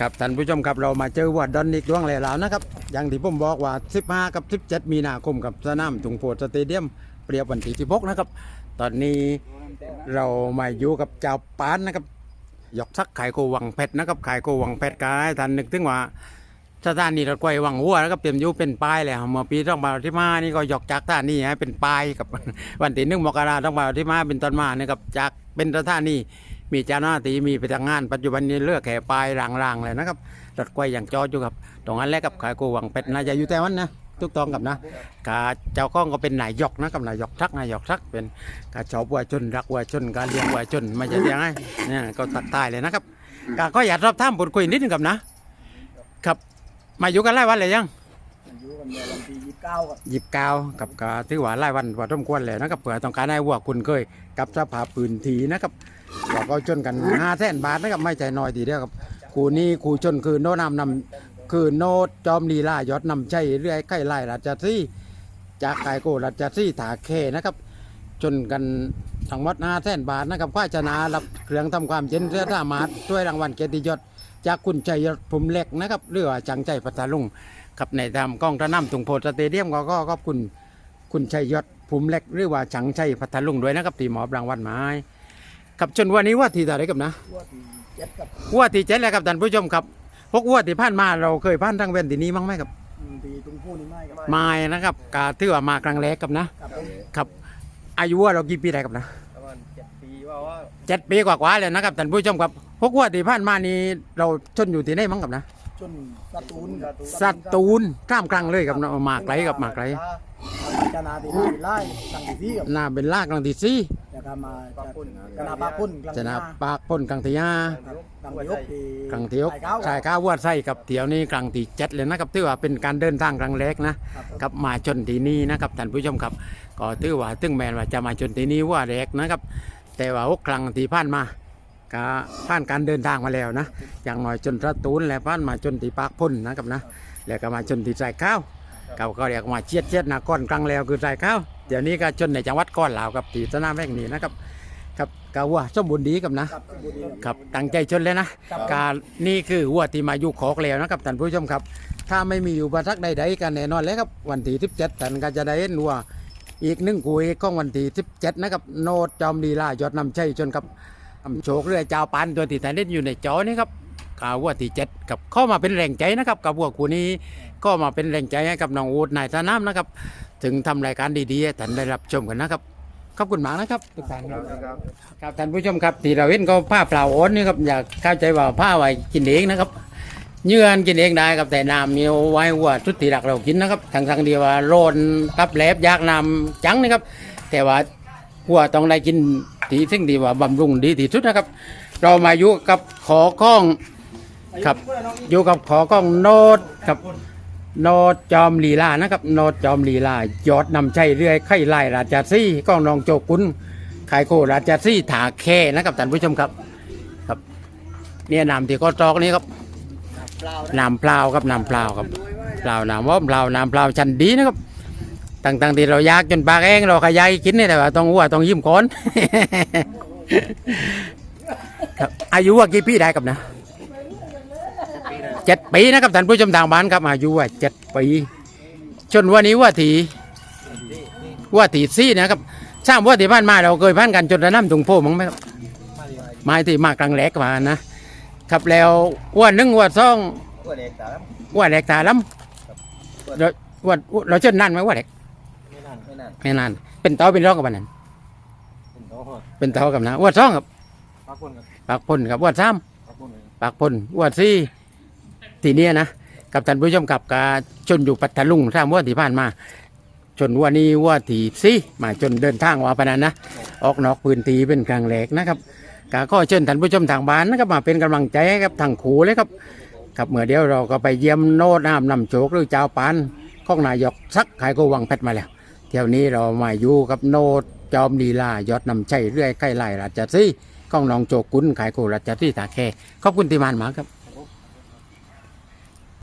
ครับท่านผู้ชมครับเรามาเจอวัดดอนนิกดวงแล้วแล้วนะครับ อย่างที่ผมบอกว่า 15 กับ 17 มีนาคมกับสนามตุงโพสเตเดียมเปรียบวันที่16นะครับ ตอนนี้เรามาอยู่กับเจ้าปานนะครับยกซักขายโกวังเพชรนะครับขายโกวังเพชรกายท่านนึกถึงว่าสถานีรถไฟวังหัวนะครับเตรียมอยู่เป็นป้ายแล้วเมื่อปีต้องมาที่มานี่ก็ยกจากท่านี่ให้เป็นป้ายกับวันที่หนึ่งมกราต้องมาที่มาเป็นต้นมานะครับจากเป็นสถานี มีเจ้าหน้าที่มีพนักงาน ปัจจุบันนี้เลือกแข่ปลายรางๆเลยนะครับรถไฟอย่างจอดอยู่ครับตรงนั้นแรกกับขายโกวังเป็ดน่าจะอยู่แต่วันนะทุกตองกับนะกาเจ้าก้องก็เป็นนายกนะครับนายกทักนายกทักเป็นกาชอบวัวชนรักวัวชนการเลี้ยงวัวชนไม่ใช่เลี้ยงไงเนี่ยก็ตัดตายเลยนะครับกาก็อยากรอบท่ามพูดคุยนิดนึงกับนะ ครับมาอยู่กันหลายวันเลยยังอายุกันเนี่ยวันที่ เก้าครับหยิบกาวกับกาถือว่าหลายวันพอสมควรเลยนะครับเผื่อต้องการให้วัวคุณเคยกับสภาพปืนทีนะครับว่าก็ชนกันห้าแสนบาทนะครับไม่ใจน้อยทีเดียวครับคูนี้คูชนคือโนนำนำคือโนดจอมลีลายอดนำใจเรื่อยใกล้ไล่ราชซี่จากไกโกราชซี่ถาเคนะครับชนกันทั้งหมดห้าแสนบาทนะครับข้าชนะรับเครื่องทำความเย็นเสื้อท่ามาด้วยรางวัลเกียรติยศจากคุณชัยศภูมิเล็กนะครับหรือว่าจังใจพัทลุง กับในทำกล้องตะน้ำตุงโพสเตเดียมก็ก็ขอบคุณคุณชัยยศภูมิเล็กหรือว่าฉังชัยพัทลุงด้วยนะครับที่หมอบรางวัลมาให้กับจนวันนี้ว่าที่อะไรกับนะวัวที่เจ็ดกับว่าที่เจ็ดแล้วครับท่านผู้ชมครับพวกว่าที่ผ่านมาเราเคยผ่านทางเว้นที่นี้มั้งไหมครับอืมปีตรงพูนี่ไม่ครับไม่นะครับกาถือว่ามากลางแรกครับนะครับผมครับอายุว่าเรากี่ปีได้ครับนะประมาณเจ็ดปีว่าว่าเจ็ดปีกว่าๆเลยนะครับท่านผู้ชมครับพวกว่าที่ผ่านมานี้เราชนอยู่ที่ไหนมั้งครับนะจ นสตูนสัตตูนข้ามกลางเลยครับเนาะมาไกลกับมาไกลจนาตีนาไล่ตั้งที่ที่กับหน้าเป็นลากกลางที่สี่แล้วก็มาจนาปาพุ่นกลางจะที่นาห้าปากพ้นกลางที่ห้าครับกลางที่หกที่กลางเที่ยวไข่ขาวชายข้าววัวไส้กับเที่ยวนี้กลางตีเจ็ดเลยนะครับถือว่าเป็นการเดินทางครั้งแรกนะครับกับมาชนที่นี่นะครับท่านผู้ชมครับ ก็ถือว่าตึงแมนว่าจะมาชนที่นี่ว่าแรกนะครับ แต่ว่าหกครั้งที่ผ่านมา ก็ผ่านการเดินทางมาแล้วนะ อย่างน้อยจนระตูนและผ่านมาจนที่ปากพ้นนะครับนะ แล้วก็มาชนที่ใจข้าวเขาก็เรียกว่าเชียดเชียดนะก้อนกลางแล้วคือใจข้าวเดี๋ยวนี้ก็ชนในจังหวัดก้อนลาวกับที่สนามแห่งนี้นะครับครับก็ว่าสมบูรณ์ดีกับนะครับสมบูรณ์ดีครับตั้งใจชนเลยนะการนี่คือวัวที่มาอยู่ขอกแล้วนะครับท่านผู้ชมครับ ถ้าไม่มีอยู่ประทักใดๆกันแน่นอนเลยครับวันที่17ท่านก็จะได้เห็นวัวอีกหนึ่งกุยของวันที่17นะครับโนดจอมลีลายอดนำชัยชนกับ โชคเรือเจ้าปานตัวที่ท่านเล่นอยู่ในจอนี่ครับกาวัวที่เจ็ดกับเข้ามาเป็นแรงใจนะครับกับวัวคู่นี้ก็มาเป็นแรงใจให้กับน้องอูดนายสนามนะครับ ถึงทำรายการดีๆให้ท่านได้รับชมกันนะครับขอบคุณมากนะครับทุกท่านครับครับท่านผู้ชมครับที่เราเห็นก็ผ้าเปล่าโอนนี่ครับอยากเข้าใจว่าผ้าไว้กินเองนะครับเยื่อนกินเองได้ครับแต่น้ำมีเอาไว้ว่าชุดที่รักเรากินนะครับทางทางๆเดียวว่าโรนกับแหลบยากน้ำจังนะครับ แต่ว่าหัวต้องได้กิน ที่สิ่งที่ว่าบำรุงดีที่สุดนะครับ เรามาอยู่กับขอข้องครับอยู่กับขอข้องโนดครับโนดจอมลีลานะครับโนดจอมลีลายอดนำชัยเรื่อยไข่ไล่ราชาซี่ก้องนองโจกุนขายโคราชซี่ถาแค่นะครับท่านผู้ชมครับครับ เนี่ยน้ำที่ก็ตอกนี้ครับเปล่านะน้ำเปล่าครับน้ำเปล่าครับเปล่าน้ำว่าเปล่าน้ำเปล่าชันดีนะครับ ต่างๆที่เรายากจนปากแองเราขยายกินนี่แต่ว่าต้องวัวต้องยิ้มก้อนครับอายุว่ากี่ปีได้ครับนะเจ็ดปีนะครับท่านผู้ชมทางบ้านครับอายุว่าเจ็ดปีจนวันนี้ว่าทีว่าทีซี่นะครับสร้างว่าที่บ้านมาเราเคยผ่านกันจนระน้ำถุงโพมั้งไหมครับไม้ที่มากลางแหลกมานะครับแล้วว่าหนึ่งว่าสองว่าเด็กต่ละว่าแหลกตาล้ำเราเราเชิญนั่นไหมว่าแหลกานไม่นานไม่นาน เป็นเต้าเป็นร้องกับมันนั้น เป็นโตเป็นเต้ากับนะว่าสองกับพักคนกับปากพลกับว่าสามพักคนเลยปากพลว่าสี่ทีเนี้ยนะกับท่านผู้ชมกับกาชนอยู่ปัตตาลุงทราบว่าที่ผ่านมา ชนว่านี้ว่าที่สี่มาจนเดินทางว่าปานนั้นนะออกนอกพื้นที่เป็นกลางแหลกนะครับกาก็เชิญท่านผู้ชมทางบ้านนะครับมาเป็นกำลังใจให้กับทางขูเลยครับครับเมื่อเดียวเราก็ไปเยี่ยมโนดน้ำนำโชคหรือเจ้าปานของนายกสักขายโกวังเพชรมาแล้วเที่ยวนี้เรามาอยู่กับโนดจอมลีลายอดนำชัยเรื่อยใกล้ไหลราชสีก้องน้องโจกุนขายโกราชสีตาแคขอบคุณที่มานมาครับ